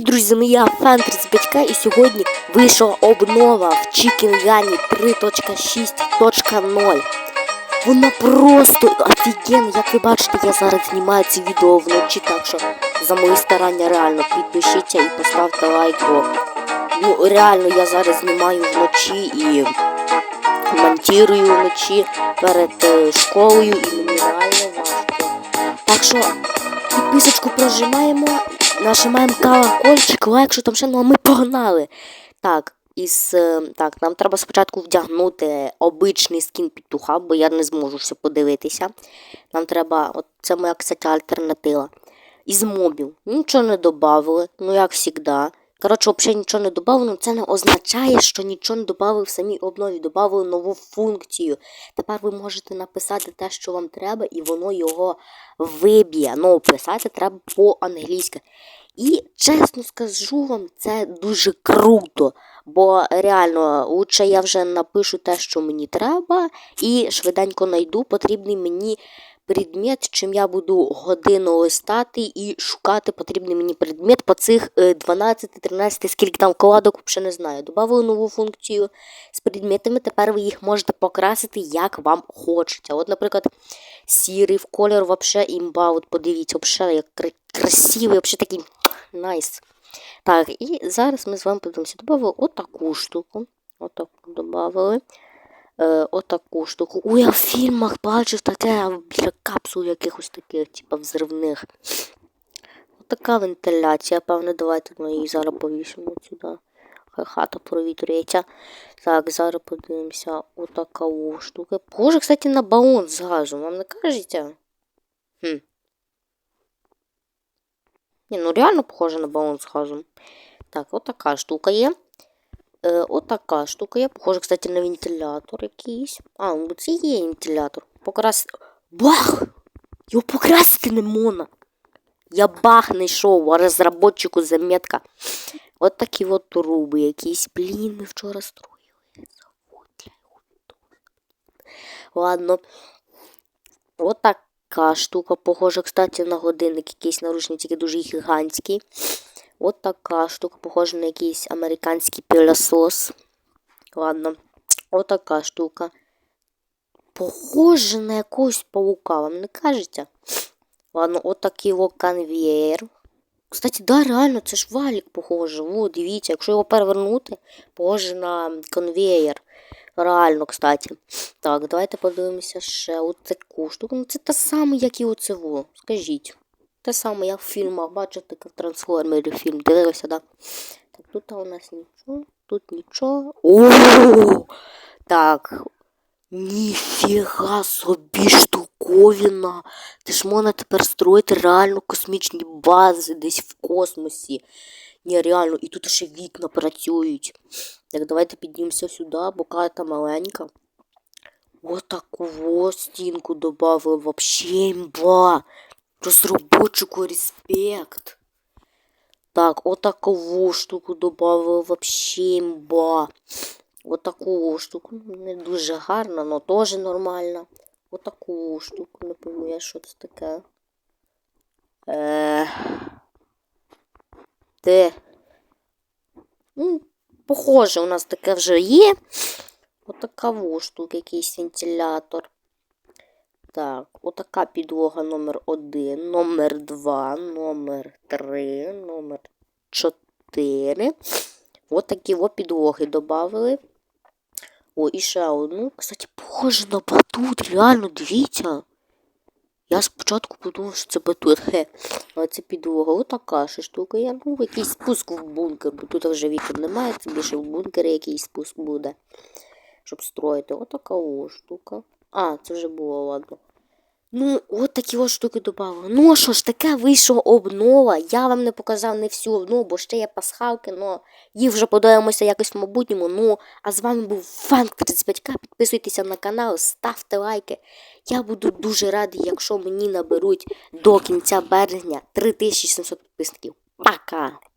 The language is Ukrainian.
друзі, ну я фан 35 і сьогодні вийшла обнова в Chicken Gunny 3.6.0. Вона просто офігенна, як ви бачите, я зараз знімаю це відео вночі, так що за мої старання реально підпишіться і поставте лайк, бо ну реально я зараз знімаю вночі і монтирую вночі перед е, школою і мені реально важко. Так що підписочку прожимаємо, нажимаємо колокольчик, лайк, що там ще, ну а ми погнали. Так, із, е, так, нам треба спочатку вдягнути обичний скін петуха, бо я не зможу все подивитися. Нам треба, от це моя, кстати, альтернатива. Із мобів. Нічого не додали, ну як завжди. Коротше, взагалі нічого не додано, це не означає, що нічого не додали в самій обнові. Додали нову функцію. Тепер ви можете написати те, що вам треба, і воно його виб'є. Ну, писати треба по-англійськи. І чесно скажу вам, це дуже круто. Бо реально, лучше я вже напишу те, що мені треба, і швиденько знайду потрібний мені предмет, чим я буду годину листати і шукати потрібний мені предмет по цих 12-13, скільки там вкладок, взагалі не знаю. Добавили нову функцію з предметами, тепер ви їх можете покрасити, як вам хочеться. От, наприклад, сірий в колір, взагалі імба. От подивіться, взагалі, як красивий, взагалі такий найс. Так, і зараз ми з вами подивимося. Добавили отаку штуку. Отаку добавили. Е, отаку штуку. Ой, я в фільмах бачив таке біля капсул якихось таких, типу, взривних. Отака вентиляція, певно, давайте ми її зараз повісимо сюди. Хай хата провітрюється. Так, зараз подивимося. Отака штука. Похоже, кстати, на балон з газом, вам не кажеться? Хм. Ні, ну реально похоже на балон з газом. Так, отака штука є. Е, отака штука є. Похоже, кстати, на вентилятор якийсь. А, ну це є вентилятор. Покрас... Бах! Його покрасити не можна. Я бах не йшов, а розработчику заметка. От такі от труби якісь. Блін, ми вчора строїли. Ладно. От така штука. Похоже, кстати, на годинник якийсь наручник, тільки дуже гігантський. От така штука, похожа на якийсь американський пилосос. Ладно. От така штука. Похоже на якогось паука, вам не кажеться? Ладно, от такий о конвейер. Кстати, да, реально, це ж валік похоже. О, дивіться, якщо його перевернути, похоже на конвейер. Реально, кстати. Так, давайте подивимося ще от таку штуку. Ну, це те саме, як і оцево. Скажіть. Те саме, як в фільмах, бачите, як в трансформері фільм. Дивилися, да? Так, тут у нас нічого, тут нічого. О! Так. Ніфіга собі штуковина. Ти ж можна тепер строїти реально космічні бази десь в космосі. Ні, реально, і тут ще вікна працюють. Так, давайте піднімемося сюди, бо карта маленька. Отаку стінку добавили. Вообще імба. Розробочику респект. Так, отакову штуку добавили вообще імба. Отаку штуку. Ну, Не дуже гарно, але теж нормально. Отаку штуку, не пойму я, що це таке. Е... Де? Ну, похоже, у нас таке вже є. Отака во штука, якийсь вентилятор. Так, отака підлога номер 1, номер 2, номер 3, номер 4. От такі во підлоги додали. О, і ще одну. Кстати, похоже на батут, реально, дивіться. Я спочатку подумав, що це батут. Хе. Але це підлога. Отака ще штука. Я ну, якийсь спуск в бункер, бо тут вже вікон немає, це більше в бункері якийсь спуск буде. Щоб строїти. Отака о штука. А, це вже було, ладно. Ну, от такі от штуки додали. Ну що ж, таке вийшла обнова. Я вам не показав не всю обнову, бо ще є пасхалки, але їх вже подивимося якось в майбутньому. Ну, а з вами був Фанк 35К. Підписуйтеся на канал, ставте лайки. Я буду дуже радий, якщо мені наберуть до кінця березня 3700 підписників. Пока!